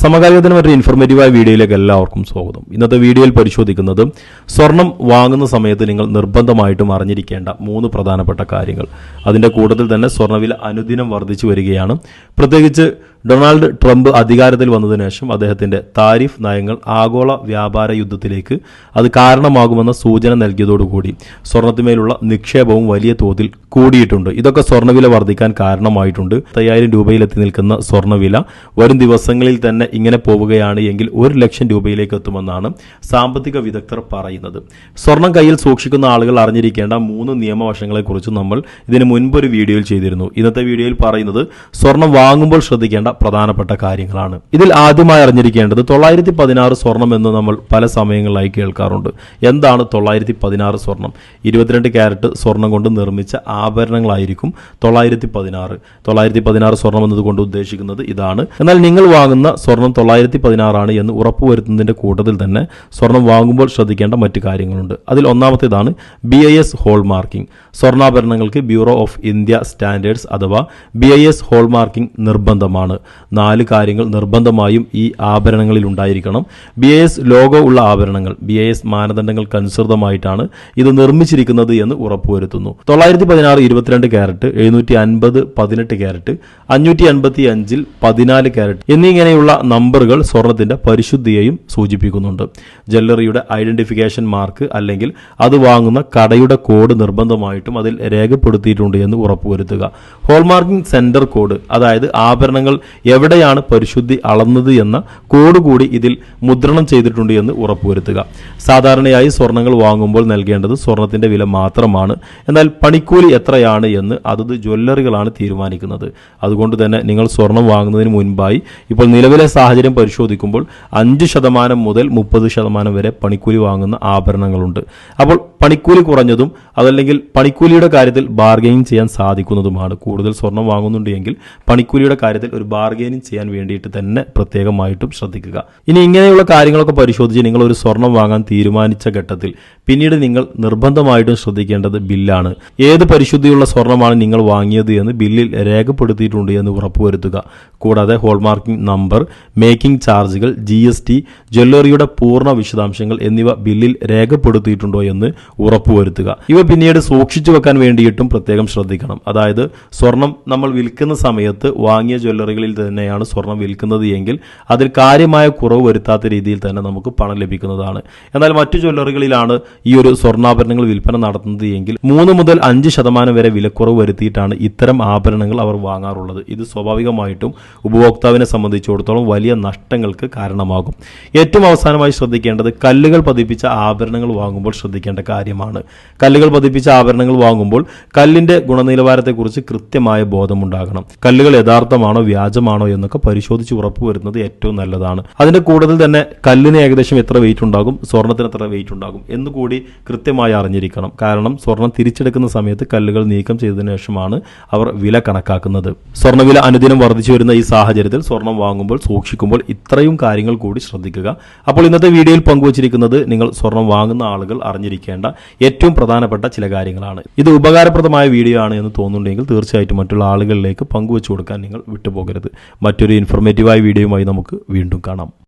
സമകാലികത്തിന് മറ്റൊരു വീഡിയോയിലേക്ക് എല്ലാവർക്കും സ്വാഗതം. ഇന്നത്തെ വീഡിയോയിൽ പരിശോധിക്കുന്നത് സ്വർണം വാങ്ങുന്ന സമയത്ത് നിങ്ങൾ നിർബന്ധമായിട്ടും അറിഞ്ഞിരിക്കേണ്ട മൂന്ന് പ്രധാനപ്പെട്ട കാര്യങ്ങൾ. അതിന്റെ കൂട്ടത്തിൽ തന്നെ സ്വർണവില അനുദിനം വർദ്ധിച്ചു വരികയാണ്. പ്രത്യേകിച്ച് ഡൊണാൾഡ് ട്രംപ് അധികാരത്തിൽ വന്നതിനു ശേഷം അദ്ദേഹത്തിന്റെ താരിഫ് നയങ്ങൾ ആഗോള വ്യാപാര യുദ്ധത്തിലേക്ക് അത് കാരണമാകുമെന്ന സൂചന നൽകിയതോടുകൂടി സ്വർണത്തിന്മേലുള്ള നിക്ഷേപവും വലിയ തോതിൽ കൂടിയിട്ടുണ്ട്. ഇതൊക്കെ സ്വർണവില വർദ്ധിക്കാൻ കാരണമായിട്ടുണ്ട്. തയ്യായിരം രൂപയിലെത്തി നിൽക്കുന്ന സ്വർണവില വരും ദിവസങ്ങളിൽ തന്നെ ഇങ്ങനെ പോവുകയാണ് എങ്കിൽ ഒരു ലക്ഷം രൂപയിലേക്ക് എത്തുമെന്നാണ് സാമ്പത്തിക വിദഗ്ധർ പറയുന്നത്. സ്വർണം കയ്യിൽ സൂക്ഷിക്കുന്ന ആളുകൾ അറിഞ്ഞിരിക്കേണ്ട മൂന്ന് നിയമവശങ്ങളെക്കുറിച്ച് നമ്മൾ ഇതിന് മുൻപൊരു വീഡിയോയിൽ ചെയ്തിരുന്നു. ഇന്നത്തെ വീഡിയോയിൽ പറയുന്നത് സ്വർണം വാങ്ങുമ്പോൾ ശ്രദ്ധിക്കേണ്ട പ്രധാനപ്പെട്ട കാര്യങ്ങളാണ്. ഇതിൽ ആദ്യമായി അറിഞ്ഞിരിക്കേണ്ടത് തൊള്ളായിരത്തി പതിനാറ് സ്വർണം എന്ന് നമ്മൾ പല സമയങ്ങളിലായി കേൾക്കാറുണ്ട്. എന്താണ് തൊള്ളായിരത്തി പതിനാറ് സ്വർണം? ഇരുപത്തിരണ്ട് ക്യാരറ്റ് സ്വർണം കൊണ്ട് നിർമ്മിച്ച ആഭരണങ്ങളായിരിക്കും തൊള്ളായിരത്തി പതിനാറ് തൊള്ളായിരത്തി പതിനാറ് സ്വർണം എന്നതുകൊണ്ട് ഉദ്ദേശിക്കുന്നത് ഇതാണ്. എന്നാൽ നിങ്ങൾ വാങ്ങുന്ന സ്വർണം തൊള്ളായിരത്തി പതിനാറാണ് എന്ന് ഉറപ്പുവരുത്തുന്നതിന്റെ കൂട്ടത്തിൽ തന്നെ സ്വർണം വാങ്ങുമ്പോൾ ശ്രദ്ധിക്കേണ്ട മറ്റു കാര്യങ്ങളുണ്ട്. അതിൽ ഒന്നാമത്തേതാണ് B I S hall marking സ്വർണാഭരണങ്ങൾക്ക് bureau of India standards അഥവാ B I S hall marking നിർബന്ധമാണ്. നാല് കാര്യങ്ങൾ നിർബന്ധമായും ഈ ആഭരണങ്ങളിൽ ഉണ്ടായിരിക്കണം. ബി ഐ എസ് ലോഗോ ഉള്ള ആഭരണങ്ങൾ ബി ഐ എസ് മാനദണ്ഡങ്ങൾക്കനുസൃതമായിട്ടാണ് ഇത് നിർമ്മിച്ചിരിക്കുന്നത് എന്ന് ഉറപ്പുവരുത്തുന്നു. തൊള്ളായിരത്തി പതിനാറ് ഇരുപത്തിരണ്ട് ക്യാരറ്റ് എഴുന്നൂറ്റി അൻപത് പതിനെട്ട് ക്യാരറ്റ് അഞ്ഞൂറ്റി അൻപത്തി അഞ്ചിൽ പതിനാല് ക്യാരറ്റ് എന്നിങ്ങനെയുള്ള നമ്പറുകൾ സ്വർണത്തിന്റെ പരിശുദ്ധിയെയും സൂചിപ്പിക്കുന്നുണ്ട്. ജ്വല്ലറിയുടെ ഐഡന്റിഫിക്കേഷൻ മാർക്ക് അല്ലെങ്കിൽ അത് വാങ്ങുന്ന കടയുടെ കോഡ് നിർബന്ധമായിട്ടും അതിൽ രേഖപ്പെടുത്തിയിട്ടുണ്ട് എന്ന് ഉറപ്പുവരുത്തുക. ഹോൾമാർക്കിംഗ് സെന്റർ കോഡ് അതായത് ആഭരണങ്ങൾ എവിടെയാണ് പരിശുദ്ധി അളന്നത് എന്ന കോഡ് കൂടി ഇതിൽ മുദ്രണം ചെയ്തിട്ടുണ്ട് എന്ന് ഉറപ്പുവരുത്തുക. സാധാരണയായി സ്വർണങ്ങൾ വാങ്ങുമ്പോൾ നൽകേണ്ടത് സ്വർണത്തിന്റെ വില മാത്രമാണ്. എന്നാൽ പണിക്കൂലി എത്രയാണ് എന്ന് അതത് ജ്വല്ലറികളാണ് തീരുമാനിക്കുന്നത്. അതുകൊണ്ട് തന്നെ നിങ്ങൾ സ്വർണം വാങ്ങുന്നതിന് മുൻപായി ഇപ്പോൾ നിലവിലെ സാഹചര്യം പരിശോധിക്കുമ്പോൾ അഞ്ച് ശതമാനം മുതൽ മുപ്പത് ശതമാനം വരെ പണിക്കൂലി വാങ്ങുന്ന ആഭരണങ്ങളുണ്ട്. അപ്പോൾ പണിക്കൂലി കുറഞ്ഞതും അതല്ലെങ്കിൽ പണിക്കൂലിയുടെ കാര്യത്തിൽ ബാർഗെയിൻ ചെയ്യാൻ സാധിക്കുന്നതുമാണ്. കൂടുതൽ സ്വർണം വാങ്ങുന്നുണ്ട് എങ്കിൽ പണിക്കൂലിയുടെ കാര്യത്തിൽ ഒരു ബാർഗെയിനിങ് ചെയ്യാൻ വേണ്ടിയിട്ട് തന്നെ പ്രത്യേകമായിട്ടും ശ്രദ്ധിക്കുക. ഇനി ഇങ്ങനെയുള്ള കാര്യങ്ങളൊക്കെ പരിശോധിച്ച് നിങ്ങൾ ഒരു സ്വർണം വാങ്ങാൻ തീരുമാനിച്ച ഘട്ടത്തിൽ പിന്നീട് നിങ്ങൾ നിർബന്ധമായിട്ടും ശ്രദ്ധിക്കേണ്ടത് ബില്ലാണ്. ഏത് പരിശുദ്ധിയുള്ള സ്വർണമാണ് നിങ്ങൾ വാങ്ങിയത് എന്ന് ബില്ലിൽ രേഖപ്പെടുത്തിയിട്ടുണ്ട് എന്ന് ഉറപ്പുവരുത്തുക. കൂടാതെ ഹോൾമാർക്കിംഗ് നമ്പർ മേക്കിംഗ് ചാർജുകൾ ജി എസ് ടി ജ്വല്ലറിയുടെ പൂർണ വിശദാംശങ്ങൾ എന്നിവ ബില്ലിൽ രേഖപ്പെടുത്തിയിട്ടുണ്ടോ എന്ന് ഉറപ്പുവരുത്തുക. ഇവ പിന്നീട് സൂക്ഷിച്ചു വെക്കാൻ വേണ്ടിയിട്ടും പ്രത്യേകം ശ്രദ്ധിക്കണം. അതായത് സ്വർണം നമ്മൾ വിൽക്കുന്ന സമയത്ത് വാങ്ങിയ ജ്വല്ലറികളിൽ തന്നെയാണ് സ്വർണം വിൽക്കുന്നത് എങ്കിൽ അതിൽ കാര്യമായ കുറവ് വരുത്താത്ത രീതിയിൽ തന്നെ നമുക്ക് പണം ലഭിക്കുന്നതാണ്. എന്നാൽ മറ്റു ജ്വല്ലറികളിലാണ് ഈ ഒരു സ്വർണാഭരണങ്ങൾ വിൽപ്പന നടത്തുന്നത് എങ്കിൽ മൂന്ന് മുതൽ അഞ്ച് ശതമാനം വരെ വിലക്കുറവ് വരുത്തിയിട്ടാണ് ഇത്തരം ആഭരണങ്ങൾ അവർ വാങ്ങാറുള്ളത്. ഇത് സ്വാഭാവികമായിട്ടും ഉപഭോക്താവിനെ സംബന്ധിച്ചിടത്തോളം വലിയ നഷ്ടങ്ങൾക്ക് കാരണമാകും. ഏറ്റവും അവസാനമായി ശ്രദ്ധിക്കേണ്ടത് കല്ലുകൾ പതിപ്പിച്ച ആഭരണങ്ങൾ വാങ്ങുമ്പോൾ ശ്രദ്ധിക്കേണ്ട കാര്യമാണ്. കല്ലുകൾ പതിപ്പിച്ച ആഭരണങ്ങൾ വാങ്ങുമ്പോൾ കല്ലിന്റെ ഗുണനിലവാരത്തെക്കുറിച്ച് കൃത്യമായ ബോധമുണ്ടാകണം. കല്ലുകൾ യഥാർത്ഥമാണോ വ്യാജമാണോ എന്നൊക്കെ പരിശോധിച്ച് ഉറപ്പുവരുന്നത് ഏറ്റവും നല്ലതാണ്. അതിന്റെ കൂടുതൽ തന്നെ കല്ലിന് ഏകദേശം എത്ര വെയിറ്റ് ഉണ്ടാകും സ്വർണത്തിന് എത്ര വെയിറ്റ് ഉണ്ടാകും എന്നുകൂടി കൃത്യമായി അറിഞ്ഞിരിക്കണം. കാരണം സ്വർണം തിരിച്ചെടുക്കുന്ന സമയത്ത് കല്ലുകൾ നീക്കം ചെയ്തതിനു ശേഷമാണ് അവർ വില കണക്കാക്കുന്നത്. സ്വർണവില അനുദിനം വർദ്ധിച്ചു വരുന്ന ഈ സാഹചര്യത്തിൽ സ്വർണം വാങ്ങുമ്പോൾ സൂക്ഷിക്കുമ്പോൾ ഇത്രയും കാര്യങ്ങൾ കൂടി ശ്രദ്ധിക്കുക. അപ്പോൾ ഇന്നത്തെ വീഡിയോയിൽ പങ്കുവച്ചിരിക്കുന്നത് നിങ്ങൾ സ്വർണം വാങ്ങുന്ന ആളുകൾ അറിഞ്ഞിരിക്കേണ്ട ഏറ്റവും പ്രധാനപ്പെട്ട ചില കാര്യങ്ങളാണ്. ഇത് ഉപകാരപ്രദമായ വീഡിയോ ആണ് എന്ന് തോന്നുന്നുണ്ടെങ്കിൽ തീർച്ചയായിട്ടും മറ്റുള്ള ആളുകളിലേക്ക് പങ്കുവച്ചു കൊടുക്കാൻ നിങ്ങൾ വിട്ടുപോകരുത്. മറ്റൊരു ഇൻഫോർമേറ്റീവായ വീഡിയോയുമായി നമുക്ക് വീണ്ടും കാണാം.